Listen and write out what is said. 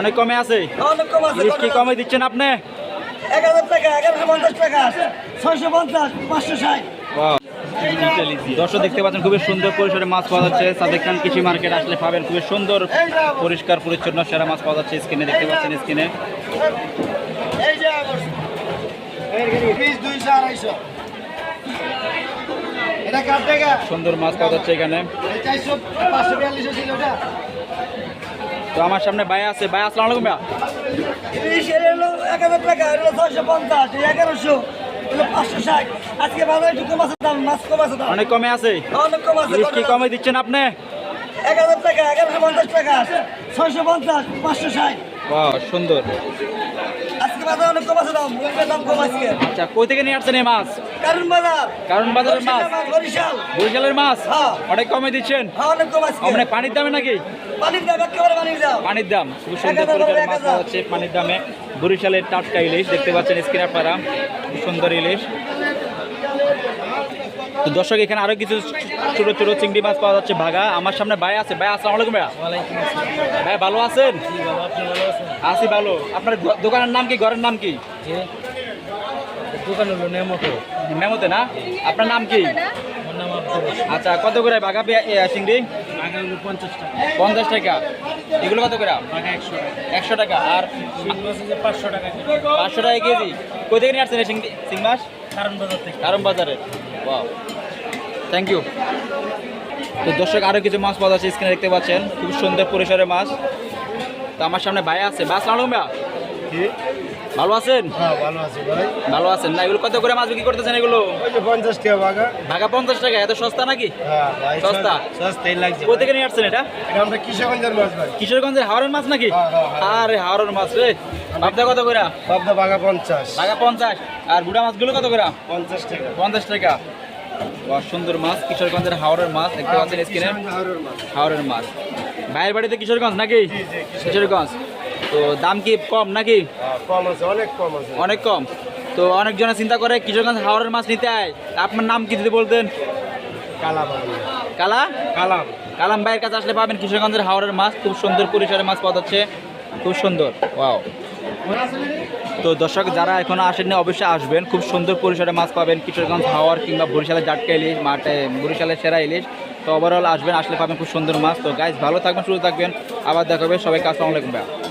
অনেক কমে আছে? ইলিশ কি কমে দিচ্ছেন আপনি? এক হাজার টাকা এগারোশো পঞ্চাশ টাকা ছয়শো পঞ্চাশ পাঁচশো ষাট। দর্শক দেখতে পাচ্ছেন খুবই সুন্দর পরিসরে মাছ পাওয়া যাচ্ছে। সাদেক খান কৃষি মার্কেট আসলে পাবেন খুবই সুন্দর পরিষ্কার পরিচ্ছন্ন সেরা মাছ পাওয়া যাচ্ছে স্ক্রিনে দেখতে পাচ্ছেন স্ক্রিনে। সুন্দর মাছ পাওয়া যাচ্ছে এখানে। তো আমার সামনে ভাই আছে। ভাই আসসালামু আলাইকুম হলো এক হাজার টাকা ছয়শো পঞ্চাশ এগারোশো আজকে একটু কম আছে দাম মাছ কম আছে দাম। অনেক কমে আছে। অনেক কম আছে কি কমে দিচ্ছেন আপনি? এক হাজার টাকা এগারোশো পঞ্চাশ টাকা ছয়শো পঞ্চাশ পাঁচশো ষাট। সুন্দর। আজকে বাজারে অনেক কম আছে দাম মুরগের দাম কম আজকে। আচ্ছা কই থেকে নিয়ে আসছেন এই মাছ? কারণ বাজার কারণ বাজারের মাছ। বরিশালের মাছ? হ্যাঁ। অনেক কমে দিচ্ছেন মানে পানির দামে নাকি? পানির দাম একেবারে পানির দাম। পানির দাম। খুব সুন্দর এক মাছ যাচ্ছে পানির দামে। বরিশালের টাটকা ইলিশ দেখতে পাচ্ছেন স্ক্রিন আপনারা খুব সুন্দর ইলিশ। তো দর্শক এখানে আরও কিছু ছোট ছোট চিংড়ি মাছ পাওয়া যাচ্ছে ভাগা। আমার সামনে ভাই আছে। ভাই আসসালামু আলাইকুম ভাইয়া। ভাই ভালো আছেন? আছি ভালো। আপনার দোকানের নাম কি? ঘরের নাম কি? দোকান হলো নেমতো মেমোতে না? আপনার নাম কি। আচ্ছা কত করে বাঘা চিংড়ি? পঞ্চাশ টাকা। পঞ্চাশ টাকা। এগুলো কত করে? একশো টাকা। একশো টাকা। আর পাঁচশো টাকা কেজি। পাঁচশো টাকা কেজি। কই থেকে নিয়ে আসছেন চিংড়ি চিং মাছ? কারণ বাজার থেকে। কারণ বাজারে। ওয়াও থ্যাংক ইউ তো দর্শক আরও কিছু মাছ পাওয়া যাচ্ছে স্ক্রিনে দেখতে পাচ্ছেন। খুব সুন্দর পরিসরের মাছ। তো আমার সামনে ভাই আছে। বাস ভাইয়া। ভালো আছেন? হ্যাঁ ভালো আছেন না? এগুলো কত করে মাছ বিক্রি করতেছেন এগুলো? পঞ্চাশ টাকা বাগা ভাগা পঞ্চাশ টাকা এত সস্তা নাকি? হ্যাঁ সস্তা? কোথা থেকে নিয়ে আসছেন এটা? আমরা কিশোরগঞ্জের মাছ কিশোরগঞ্জের হাওড়ের মাছ নাকি? হ্যাঁ, আরে হাওড়ের মাছ রে। ভাবটা কত করে? পাবদা বাগা পঞ্চাশ। ভাগা পঞ্চাশ। আর বুড়া মাছগুলো কত করে? পঞ্চাশ টাকা। পঞ্চাশ টাকা। সুন্দর মাছ কিশোরগঞ্জের হাওড়ের মাছ দেখতে পাচ্ছেন স্ক্রিনে। হাওড়ের মাছ। হাওড়ের মাছ। ভাইয়ের বাড়িতে কিশোরগঞ্জ নাকি? কিশোরগঞ্জ। তো দাম কি কম নাকি? হ্যাঁ, কম আছে অনেক কম আছে। অনেক কম। তো অনেকজনে চিন্তা করে কিশোরগঞ্জ হাওড়ের মাছ নিতে আয়। আপনার নাম কি যদি বলতেন? কালা কালা? কালাম। কালাম ভাইয়ের কাছে আসলে পাবেন কিশোরগঞ্জের হাওড়ের মাছ। খুব সুন্দর পরিসরের মাছ পাওয়া যাচ্ছে। খুব সুন্দর। ওয়াও। তো দর্শক যারা এখনও আসেননি অবশ্যই আসবেন। খুব সুন্দর পরিসরে মাছ পাবেন কিশোরগঞ্জ হাওয়ার কিংবা বরিশালের জাটকা ইলিশ মাঠে বরিশালের সেরা ইলিশ। তো ওভারঅল আসবেন আসলে পাবেন খুব সুন্দর মাছ। তো গাইজ ভালো থাকবেন সুস্থ থাকবেন। আবার দেখা হবে। সবাইকে আসসালামু আলাইকুম ভাইয়া।